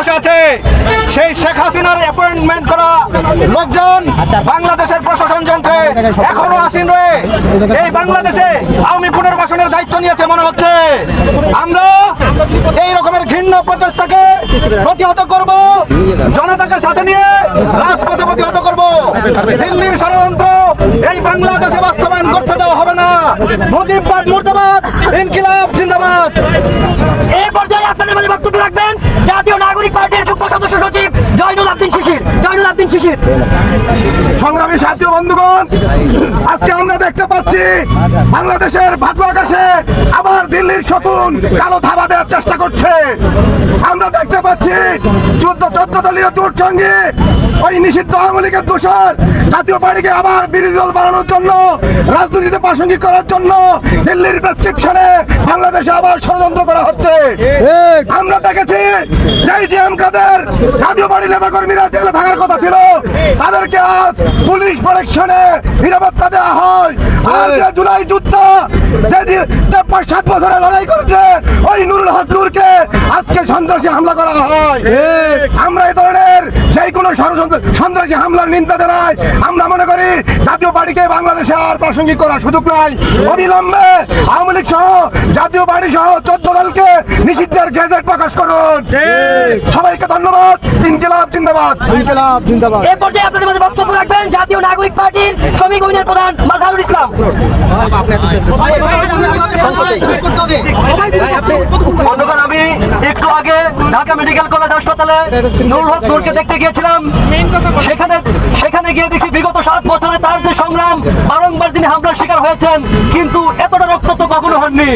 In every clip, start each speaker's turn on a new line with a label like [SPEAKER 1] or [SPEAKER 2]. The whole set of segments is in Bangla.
[SPEAKER 1] বসে আছে। সেই শেখ হাসিনার অ্যাপয়েন্টমেন্ট করা লোকজন বাংলাদেশের প্রশাসন যন্ত্রে এখনও আসীন রয়ে এই বাংলাদেশে আওয়ামী পুনর্বাসনের দায়িত্ব নিয়েছে মনে হচ্ছে। আমরা এই রকমের ঘৃণ্য প্রচেষ্টাকে প্রতিহত করব, জনতাকে সাথে নিয়ে রাজপথে প্রতিহত করব। দিল্লির ষড়যন্ত্র এই বাংলাদেশে বাস্তবায়ন করতে দেওয়া হবে না। মুজিববাদ মুর্দাবাদ, ইনকিলাব জিন্দাবাদ।
[SPEAKER 2] এই পর্যায়ে আপনাদের মাঝে বক্তব্য রাখবেন। জাতীয় নাগরিক পার্টির যুগ্ম সদস্য সচিব জয়নুল আব্দিন শিশির। জয়নুল আব্দিন শিশির।
[SPEAKER 1] সংগ্রামী সাথী বন্ধুগণ, আজকে আমরা দেখতে পাচ্ছি বাংলাদেশের ভাগ্য আকাশে আবার দিল্লির শকুন কালো থাবা দেওয়ার চেষ্টা করছে। আমরা পাচ্ছি। চোদ্দ চোদ্দ দলীয় জোট সঙ্গে ওই নিষিদ্ধ আওয়ামী লীগের দোষর। জাতীয় পার্টিকে আবার বিরোধী দল বাড়ানোর জন্য রাজনীতিতে প্রাসঙ্গিক করার জন্য দিল্লির প্রেসক্রিপশনে বাংলাদেশে আবার ষড়যন্ত্র করা হচ্ছে। আমরা দেখেছি যেই জাতীয় পার্টি নেতা কর্মীরা জেলে থাকার কথা ছিল। তাদেরকে আজ পুলিশ প্রোটেকশনে নিরাপত্তা দেওয়া হয় আর যে জুলাই যুদ্ধ যে যে যে পাঁচ সাত বছরে লড়াই করেছে ওই নুরুল হক নূরকে আজকে সন্ত্রাসী হামলা করা হয়। আমরা এই ধরনের যেই কোনো সন্ত্রাসী হামলার নিন্দা জানাই। আমরা মনে করি জাতীয় পার্টিকে বাংলাদেশে আর প্রাসঙ্গিক করার সুযোগ নাই। অবিলম্বে আওয়ামী লীগ সহ জাতীয় পার্টি সহ চোদ্দ দলকে নিষিদ্ধের গেজেট প্রকাশ করুন। সবাইকে ধন্যবাদ। ইনকিলাব জিন্দাবাদ।
[SPEAKER 3] ইনকলাব জিন্দাবাদ।
[SPEAKER 2] মাঝে বক্তব্য রাখবেন জাতীয় নাগরিক পার্টির শ্রমিক ইউনিয়ন প্রধান মাজারুল ইসলাম।
[SPEAKER 4] আমি একটু আগে ঢাকা মেডিকেল কলেজ হাসপাতালে নুরুল হক নূরকে দেখতে গিয়েছিলাম। সেখানে সেখানে গিয়ে দেখি বিগত সাত বছরে তার যে সংগ্রাম, বারংবার তিনি হামলার শিকার হয়েছেন, কিন্তু এতটা রক্তাক্ত কখনো হননি।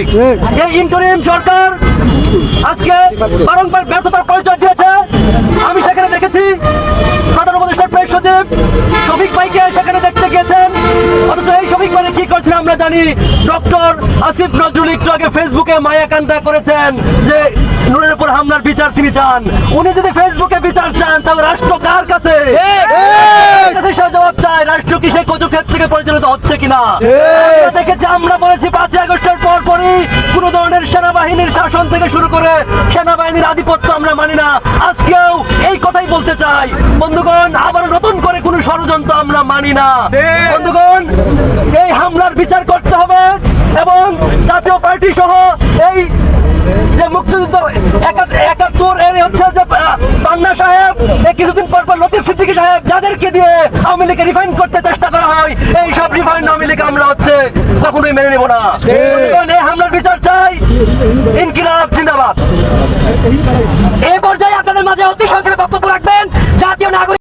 [SPEAKER 4] এই ইন্টারিম সরকার আজকে বারংবার ব্যর্থতার পরিচয় দিয়েছে আমি সেখানে দেখেছি প্রধান উপদেষ্টার প্রেস সচিব শফিক ভাইকে সেখানে দেখতে গিয়েছেন অথচ এই কি করছেন আমরা জানি। ডক্টর আসিফ নজরুল একটু আগে ফেসবুকে মায়া কান্দা করেছেন যে নুরের উপর হামলার বিচার তিনি চান। উনি যদি ফেসবুকে বিচার চান তাহলে রাষ্ট্র কার কাছে? জবাব চায়? রাষ্ট্র কি সেই থেকে পরিচালিত হচ্ছে কিনা? আমরা দেখেছি আমরা বলেছি পাঁচই আগস্টের পর পরই কোন ধরনের সেনাবাহিনীর শাসন থেকে শুরু করে সেনাবাহিনীর আধিপত্য আমরা মানি না। আজকেও এই কথাই বলতে চাই। বন্ধুগণ আবার নতুন করে কোন ষড়যন্ত্র আমরা মানি না। বন্ধুগণ এই হামলার বিচার করতে হবে এবং জাতীয় পার্টি সহ এই যে মুক্তিযুদ্ধ একা- একাত্তর এর হচ্ছে যে পান্না সাহেব কিছুদিন পর পর লতিফ সিদ্দিকী সাহেব যাদেরকে দিয়ে আওয়ামী লীগকে রিফাইন করতে চেষ্টা করা হয় এই সব রিফাইন আওয়ামী লীগ আমরা হচ্ছে কখনোই মেনে নেব না। এই হামলার বিচার চাই। ইনকিলাব জিন্দাবাদ।
[SPEAKER 2] এই পর্যায়ে আপনাদের মাঝে অতি সংক্ষেপে বক্তব্য রাখবেন।